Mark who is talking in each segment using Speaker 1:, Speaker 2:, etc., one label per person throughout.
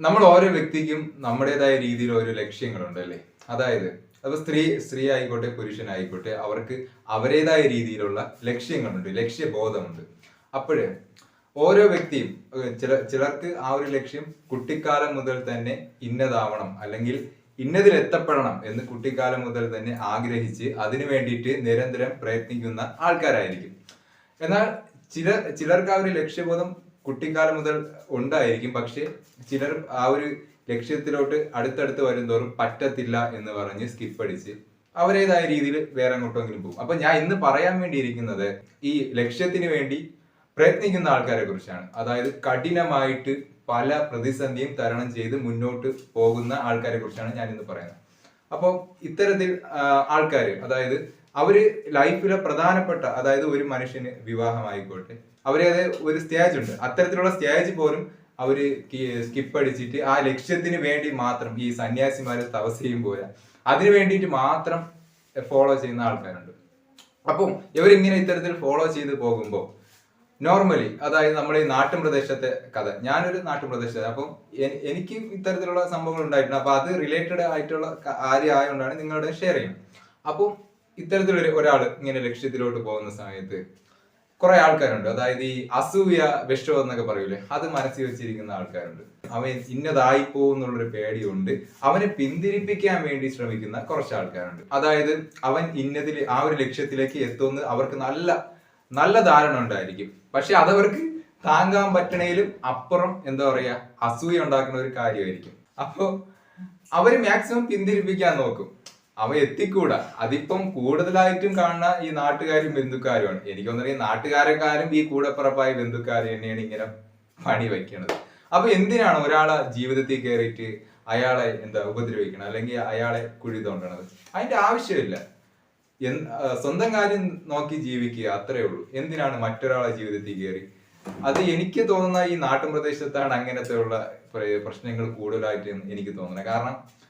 Speaker 1: നമ്മൾ ഓരോ വ്യക്തിക്കും നമ്മുടേതായ രീതിയിൽ ഓരോ ലക്ഷ്യങ്ങളുണ്ട് അല്ലേ? അതായത് അപ്പൊ സ്ത്രീ സ്ത്രീ ആയിക്കോട്ടെ പുരുഷനായിക്കോട്ടെ അവർക്ക് അവരേതായ രീതിയിലുള്ള ലക്ഷ്യങ്ങളുണ്ട് ലക്ഷ്യബോധമുണ്ട്. അപ്പോഴ് ഓരോ വ്യക്തിയും ചില ചിലർക്ക് ആ ഒരു ലക്ഷ്യം കുട്ടിക്കാലം മുതൽ തന്നെ ഇന്നതാവണം അല്ലെങ്കിൽ ഇന്നതിൽ എത്തപ്പെടണം എന്ന് കുട്ടിക്കാലം മുതൽ തന്നെ ആഗ്രഹിച്ച് അതിനു വേണ്ടിയിട്ട് നിരന്തരം പ്രയത്നിക്കുന്ന ആൾക്കാരായിരിക്കും. എന്നാൽ ചില ചിലർക്ക് ആ ഒരു ലക്ഷ്യബോധം കുട്ടിക്കാലം മുതൽ ഉണ്ടായിരിക്കും. പക്ഷെ ചിലർ ആ ഒരു ലക്ഷ്യത്തിലോട്ട് അടുത്തടുത്ത് വരുംതോറും പറ്റത്തില്ല എന്ന് പറഞ്ഞ് സ്കിപ്പ് അടിച്ച് അവരേതായ രീതിയിൽ വേറെ അങ്ങോട്ടെങ്കിലും പോകും. അപ്പൊ ഞാൻ ഇന്ന് പറയാൻ വേണ്ടിയിരിക്കുന്നത് ഈ ലക്ഷ്യത്തിന് വേണ്ടി പ്രയത്നിക്കുന്ന ആൾക്കാരെ കുറിച്ചാണ്. അതായത് കഠിനമായിട്ട് പല പ്രതിസന്ധിയും തരണം ചെയ്ത് മുന്നോട്ട് പോകുന്ന ആൾക്കാരെ കുറിച്ചാണ് ഞാൻ ഇന്ന് പറയുന്നത്. അപ്പോൾ ഇത്തരത്തിൽ ആൾക്കാർ അതായത് അവർ ലൈഫിലെ പ്രധാനപ്പെട്ട അതായത് ഒരു മനുഷ്യന് വിവാഹമായിക്കോട്ടെ അവരെ ഒരു സ്റ്റേജ് ഉണ്ട് അത്തരത്തിലുള്ള സ്റ്റേജ് പോലും അവർ സ്കിപ്പ് അടിച്ചിട്ട് ആ ലക്ഷ്യത്തിന് വേണ്ടി മാത്രം ഈ സന്യാസിമാരെ തപസ് ചെയ്യും പോലെ. അതിനു വേണ്ടിയിട്ട് മാത്രം ഫോളോ ചെയ്യുന്ന ആൾക്കാരുണ്ട്. അപ്പം ഇവരിങ്ങനെ ഇത്തരത്തിൽ ഫോളോ ചെയ്ത് പോകുമ്പോൾ നോർമലി അതായത് നമ്മുടെ ഈ നാട്ടുപ്രദേശത്തെ കഥ. ഞാനൊരു നാട്ടുപ്രദേശത്തെ അപ്പം എനിക്ക് ഇത്തരത്തിലുള്ള സംഭവങ്ങൾ ഉണ്ടായിട്ടുണ്ട്. അപ്പൊ അത് റിലേറ്റഡ് ആയിട്ടുള്ള കാര്യം ആയതുകൊണ്ടാണ് നിങ്ങളുടെ ഷെയർ ചെയ്യുന്നത്. അപ്പം ഇത്തരത്തിലൊരു ഒരാൾ ഇങ്ങനെ ലക്ഷ്യത്തിലോട്ട് പോകുന്ന സമയത്ത് കുറെ ആൾക്കാരുണ്ട്. അതായത് ഈ അസൂയ വിഷം എന്നൊക്കെ പറയൂലേ അത് മനസ്സിൽ വെച്ചിരിക്കുന്ന ആൾക്കാരുണ്ട്. അവൻ ഇന്നതായി പോകുന്നുള്ളൊരു പേടിയുണ്ട്. അവനെ പിന്തിരിപ്പിക്കാൻ വേണ്ടി ശ്രമിക്കുന്ന കുറച്ച് ആൾക്കാരുണ്ട്. അതായത് അവൻ ഇന്നതിൽ ആ ഒരു ലക്ഷ്യത്തിലേക്ക് എത്തുമെന്ന് അവർക്ക് നല്ല നല്ല ധാരണ ഉണ്ടായിരിക്കും. പക്ഷെ അതവർക്ക് താങ്കാൻ പറ്റണേലും അപ്പുറം എന്താ പറയാ അസൂയ ഉണ്ടാക്കുന്ന ഒരു കാര്യമായിരിക്കും. അപ്പോ അവർ മാക്സിമം പിന്തിരിപ്പിക്കാൻ നോക്കും. അവ എത്തിക്കൂടാ. അതിപ്പം കൂടുതലായിട്ടും കാണുന്ന ഈ നാട്ടുകാരും ബന്ധുക്കാരുമാണ്. എനിക്കൊന്നും ഈ നാട്ടുകാരെക്കാരും ഈ കൂടപ്പുറപ്പായ ബന്ധുക്കാർ തന്നെയാണ് ഇങ്ങനെ പണി വയ്ക്കണത്. അപ്പൊ എന്തിനാണ് ഒരാളെ ജീവിതത്തിൽ കയറിയിട്ട് അയാളെ എന്താ ഉപദ്രവിക്കണം അല്ലെങ്കിൽ അയാളെ കുഴി തോണ്ടണത്? അതിന്റെ ആവശ്യമില്ല. സ്വന്തം കാര്യം നോക്കി ജീവിക്കുക അത്രേ ഉള്ളൂ. എന്തിനാണ് മറ്റൊരാളെ ജീവിതത്തിൽ കയറി? അത് എനിക്ക് തോന്നുന്ന ഈ നാട്ടിൻ പ്രദേശത്താണ് അങ്ങനത്തെ ഉള്ള പ്ര- പ്രശ്നങ്ങൾ കൂടുതലായിട്ട് എനിക്ക് തോന്നുന്നത്. കാരണം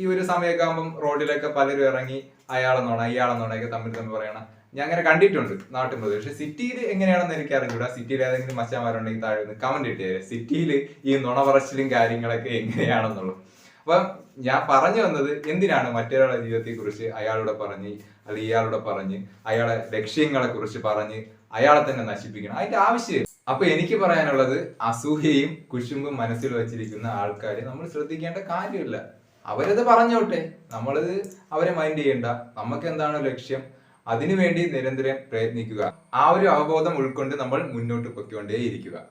Speaker 1: ഈ ഒരു സമയമൊക്കെ ആകുമ്പം റോഡിലൊക്കെ പലരും ഇറങ്ങി അയാളെന്നോണം ഇയാളെന്നോണൊക്കെ തമ്മിൽ തമ്മിൽ പറയണം ഞാൻ അങ്ങനെ കണ്ടിട്ടുണ്ട് നാട്ടിൻ പ്രദേശം പക്ഷെ സിറ്റിയിൽ എങ്ങനെയാണെന്ന് എനിക്ക് അറിഞ്ഞൂടാ സിറ്റിയിൽ ഏതെങ്കിലും മച്ചാമാരുണ്ടെങ്കിൽ താഴെ കമന്റ് ഇട്ടേ സിറ്റിയിൽ ഈ നുണ പറച്ചിലും കാര്യങ്ങളൊക്കെ എങ്ങനെയാണെന്നുള്ളത് അപ്പം ഞാൻ പറഞ്ഞു വന്നത് എന്തിനാണ് മറ്റൊരാളുടെ ജീവിതത്തെ കുറിച്ച് അയാളോട് പറഞ്ഞ് അല്ലെങ്കിൽ ഇയാളോട് പറഞ്ഞ് അയാളെ ലക്ഷ്യങ്ങളെ കുറിച്ച് പറഞ്ഞ് അയാളെ തന്നെ നശിപ്പിക്കണം? അതിന്റെ ആവശ്യം അപ്പൊ എനിക്ക് പറയാനുള്ളത് അസൂഹയും കുശുമ്പും മനസ്സിൽ വെച്ചിരിക്കുന്ന ആൾക്കാർ നമ്മൾ ശ്രദ്ധിക്കേണ്ട കാര്യമില്ല. അവരത് പറഞ്ഞോട്ടെ. നമ്മളത് അവരെ മൈൻഡ് ചെയ്യണ്ട. നമുക്ക് എന്താണ് ലക്ഷ്യം? അതിനുവേണ്ടി നിരന്തരം പ്രയത്നിക്കുക. ആ ഒരു അവബോധം ഉൾക്കൊണ്ട് നമ്മൾ മുന്നോട്ട് പൊയ്ക്കൊണ്ടേ ഇരിക്കുക